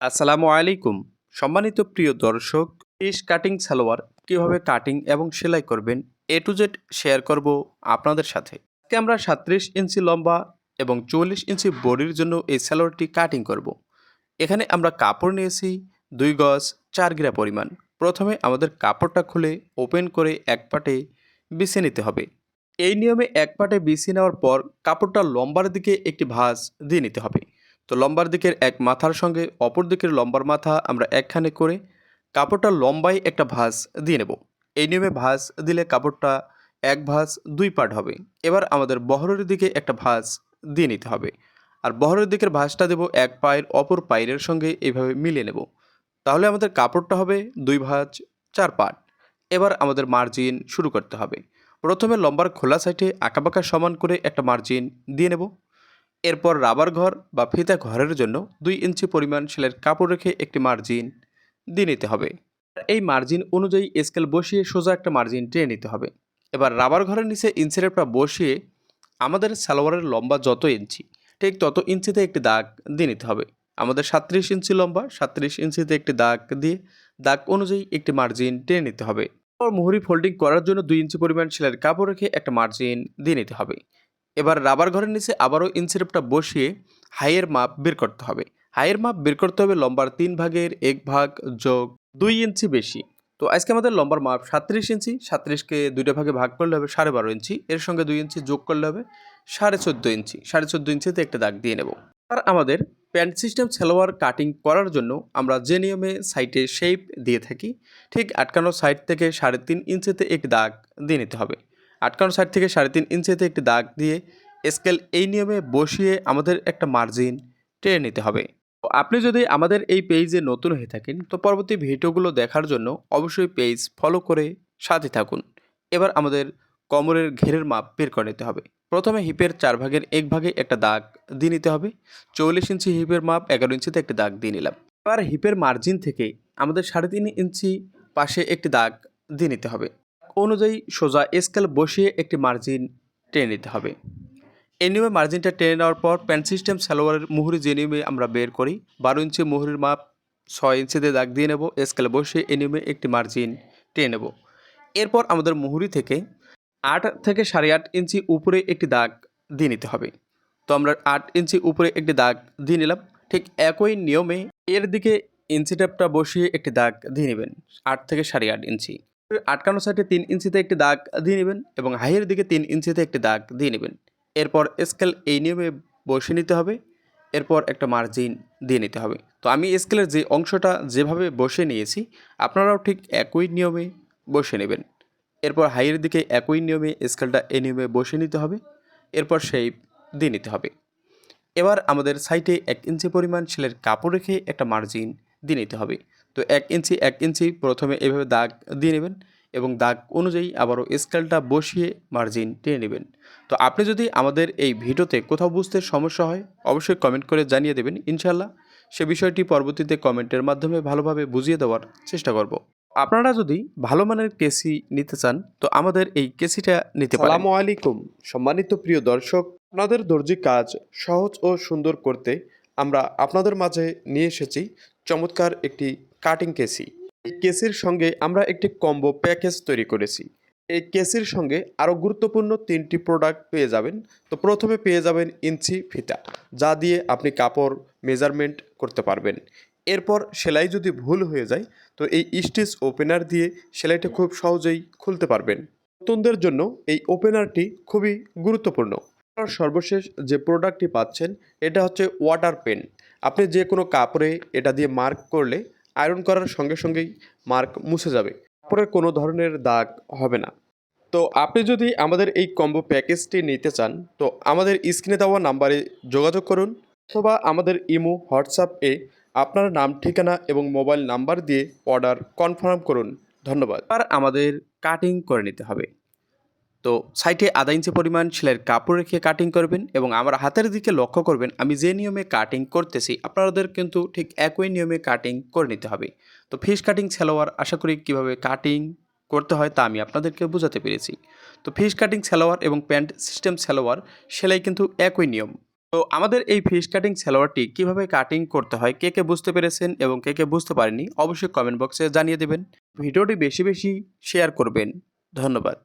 আসসালামু আলাইকুম। সম্মানিত প্রিয় দর্শক পিস কাটিং সালোয়ার কীভাবে কাটিং এবং সেলাই করবেন এ টু জেড শেয়ার করব আপনাদের সাথে। আজকে আমরা সাত্রিশ ইঞ্চি লম্বা এবং চল্লিশ ইঞ্চি বডির জন্য এই সালোয়ারটি কাটিং করব। এখানে আমরা কাপড় নিয়েছি দুই গজ চার গিরা পরিমাণ। প্রথমে আমাদের কাপড়টা খুলে ওপেন করে এক পাটে বিছিয়ে নিতে হবে। এই নিয়মে এক পাটে বিছিয়ে নেওয়ার পর কাপড়টা লম্বার দিকে একটি ভাঁজ দিয়ে নিতে হবে। তো লম্বার দিকের এক মাথার সঙ্গে অপর দিকের লম্বার মাথা আমরা একখানে করে কাপড়টা লম্বায় একটা ভাঁজ দিয়ে নেব। এই নিয়মে ভাঁজ দিলে কাপড়টা এক ভাঁজ দুই পার্ট হবে। এবার আমাদের বহরের দিকে একটা ভাঁজ দিয়ে নিতে হবে। আর বহরের দিকের ভাঁজটা দেব এক পায়ের অপর পায়ের সঙ্গে এইভাবে মিলিয়ে নেব। তাহলে আমাদের কাপড়টা হবে দুই ভাঁজ চার পার্ট এবার আমাদের মার্জিন শুরু করতে হবে। প্রথমে লম্বার খোলা সাইডে আঁকাবাঁকা সমান করে একটা মার্জিন দিয়ে নেব। এরপর রাবার ঘর বা ফিতা ঘরের জন্য দুই ইঞ্চি পরিমাণ সেলের কাপড় রেখে একটি মার্জিন দিয়ে নিতে হবে। এই মার্জিন অনুযায়ী স্কেল বসিয়ে সোজা একটা মার্জিন টেনে নিতে হবে। এবার রাবার ঘরের নিচে ইঞ্চিরেপটা বসিয়ে আমাদের সালোয়ারের লম্বা যত ইঞ্চি, ঠিক তত ইঞ্চিতে একটি দাগ দিয়ে নিতে হবে। আমাদের সাত্রিশ ইঞ্চি লম্বা সাত্রিশ ইঞ্চিতে একটি দাগ দিয়ে দাগ অনুযায়ী একটি মার্জিন টেনে নিতে হবে। এরপর মুহুরি ফোল্ডিং করার জন্য দুই ইঞ্চি পরিমাণ সেলের কাপড় রেখে একটা মার্জিন দিয়ে নিতে হবে। এবার রাবার ঘরের নিচে আবারও ইনসিরেপটা বসিয়ে হাইয়ের মাপ বের করতে হবে। হাইয়ের মাপ বের করতে হবে লম্বার তিন ভাগের এক ভাগ যোগ দুই ইঞ্চি বেশি। তো আজকে আমাদের লম্বার মাপ সাত্রিশ ইঞ্চি সাত্রিশকে দুইটা ভাগে ভাগ করলে হবে সাড়ে বারো ইঞ্চি, এর সঙ্গে দুই ইঞ্চি যোগ করলে হবে সাড়ে চোদ্দ ইঞ্চি। সাড়ে চোদ্দ ইঞ্চিতে একটা দাগ দিয়ে নেব। আর আমাদের প্যান্ট সিস্টেম সালোয়ার কাটিং করার জন্য আমরা যে নিয়মে সাইটে শেপ দিয়ে থাকি, ঠিক আটকানো সাইড থেকে সাড়ে তিন ইঞ্চিতে একটি দাগ দিয়ে নিতে হবে। আটকানো সাইড থেকে সাড়ে তিন ইঞ্চিতে একটি দাগ দিয়ে স্কেল এই নিয়মে বসিয়ে আমাদের একটা মার্জিন টেনে নিতে হবে। আপনি যদি আমাদের এই পেজে নতুন হয়ে থাকেন, তো পরবর্তী ভিডিওগুলো দেখার জন্য অবশ্যই পেজ ফলো করে সাথে থাকুন। এবার আমাদের কোমরের ঘেরের মাপ বের করে নিতে হবে। প্রথমে হিপের চার ভাগের এক ভাগে একটা দাগ দিয়ে নিতে হবে। চল্লিশ ইঞ্চি হিপের মাপ, এগারো ইঞ্চিতে একটা দাগ দিয়ে নিলাম। এবার হিপের মার্জিন থেকে আমাদের সাড়ে তিন ইঞ্চি পাশে একটি দাগ দিয়ে নিতে হবে। অনুযায়ী সোজা স্কেল বসিয়ে একটি মার্জিন টেনে নিতে হবে। এই নিয়মে মার্জিনটা টেনে নেওয়ার পর প্যান্ট সিস্টেম সালোয়ারের মুহুরি যে নিয়মে আমরা বের করি, বারো ইঞ্চি মুহুরির মাপ ছয় ইঞ্চিতে দাগ দিয়ে নেব, স্কেলে বসিয়ে এই নিয়মে একটি মার্জিন টেনে নেব। এরপর আমাদের মুহুরি থেকে আট থেকে সাড়ে আট ইঞ্চি উপরে একটি দাগ দিয়ে নিতে হবে। তো আমরা আট ইঞ্চি উপরে একটি দাগ দিয়ে নিলাম। ঠিক একই নিয়মে এর দিকে ইঞ্চি ট্যাপটা বসিয়ে একটি দাগ দিয়ে নেবেন, আট থেকে সাড়ে আট ইঞ্চি। আটকানো সাইডে তিন ইঞ্চিতে একটি দাগ দিয়ে নেবেন এবং হাইয়ের দিকে তিন ইঞ্চিতে একটি দাগ দিয়ে নেবেন। এরপর স্কেল এই নিয়মে বসে নিতে হবে। এরপর একটা মার্জিন দিয়ে নিতে হবে। তো আমি স্কেলের যে অংশটা যেভাবে বসে নিয়েছি, আপনারাও ঠিক একই নিয়মে বসে নেবেন। এরপর হাইয়ের দিকে একই নিয়মে স্কেলটা এই নিয়মে বসে নিতে হবে। এরপর সেই দিয়ে নিতে হবে। এবার আমাদের সাইটে এক ইঞ্চি পরিমাণ সেলের কাপড় রেখে একটা মার্জিন দিয়ে নিতে হবে। তো এক ইঞ্চি এক ইঞ্চি প্রথমে এভাবে দাগ দিয়ে নেবেন এবং দাগ অনুযায়ী আবারও স্কেলটা বসিয়ে মার্জিন টেনে নেবেন। তো আপনি যদি আমাদের এই ভিডিওতে কোথাও বুঝতে সমস্যা হয়, অবশ্যই কমেন্ট করে জানিয়ে দেবেন। ইনশাল্লাহ সে বিষয়টি পরবর্তীতে কমেন্টের মাধ্যমে ভালোভাবে বুঝিয়ে দেওয়ার চেষ্টা করব। আপনারা যদি ভালো মানের কেসি নিতে চান, তো আমাদের এই কেসিটা নিতে পারেন। সালামু আলাইকুম। সম্মানিত প্রিয় দর্শক, আপনাদের দর্জি কাজ সহজ ও সুন্দর করতে আমরা আপনাদের মাঝে নিয়ে এসেছি চমৎকার একটি কাটিং কেসি। এই কেসির সঙ্গে আমরা একটি কম্বো প্যাকেজ তৈরি করেছি। এই কেসির সঙ্গে আরও গুরুত্বপূর্ণ তিনটি প্রোডাক্ট পেয়ে যাবেন। তো প্রথমে পেয়ে যাবেন ইঞ্চি ফিতা, যা দিয়ে আপনি কাপড় মেজারমেন্ট করতে পারবেন। এরপর সেলাই যদি ভুল হয়ে যায়, তো এই স্টিচ ওপেনার দিয়ে সেলাইটা খুব সহজেই খুলতে পারবেন। নতুনদের জন্য এই ওপেনারটি খুবই গুরুত্বপূর্ণ। সর্বশেষ যে প্রোডাক্টটি পাচ্ছেন, এটা হচ্ছে ওয়াটার পেন আপনি যে কোনো কাপড়ে এটা দিয়ে মার্ক করলে আয়রন করার সঙ্গে সঙ্গেই মার্ক মুছে যাবে। কাপড়ের কোনো ধরনের দাগ হবে না। তো আপনি যদি আমাদের এই কম্বো প্যাকেজটি নিতে চান, তো আমাদের স্ক্রিনে দেওয়া নাম্বারে যোগাযোগ করুন অথবা আমাদের ইমো, হোয়াটসঅ্যাপে আপনার নাম, ঠিকানা এবং মোবাইল নাম্বার দিয়ে অর্ডার কনফার্ম করুন। ধন্যবাদ। আর আমাদের কাটিং করে নিতে হবে। তো সাইটে আধা ইঞ্চি পরিমাণ সেলাইয়ের কাপড় রেখে কাটিং করবেন এবং আমার হাতের দিকে লক্ষ্য করবেন, আমি যে নিয়মে কাটিং করতেছি, আপনাদের কিন্তু ঠিক একই নিয়মে কাটিং করে নিতে হবে। তো ফিশ কাটিং সালোয়ার আশা করি কীভাবে কাটিং করতে হয় তা আমি আপনাদেরকে বোঝাতে পেরেছি। তো ফিশ কাটিং সালোয়ার এবং প্যান্ট সিস্টেম সালোয়ার সেলাই কিন্তু একই নিয়ম। তো আমাদের এই ফিশ কাটিং সালোয়ারটি কীভাবে কাটিং করতে হয়, কে কে বুঝতে পেরেছেন এবং কে কে বুঝতে পারেনি অবশ্যই কমেন্ট বক্সে জানিয়ে দেবেন। ভিডিওটি বেশি বেশি শেয়ার করবেন। ধন্যবাদ।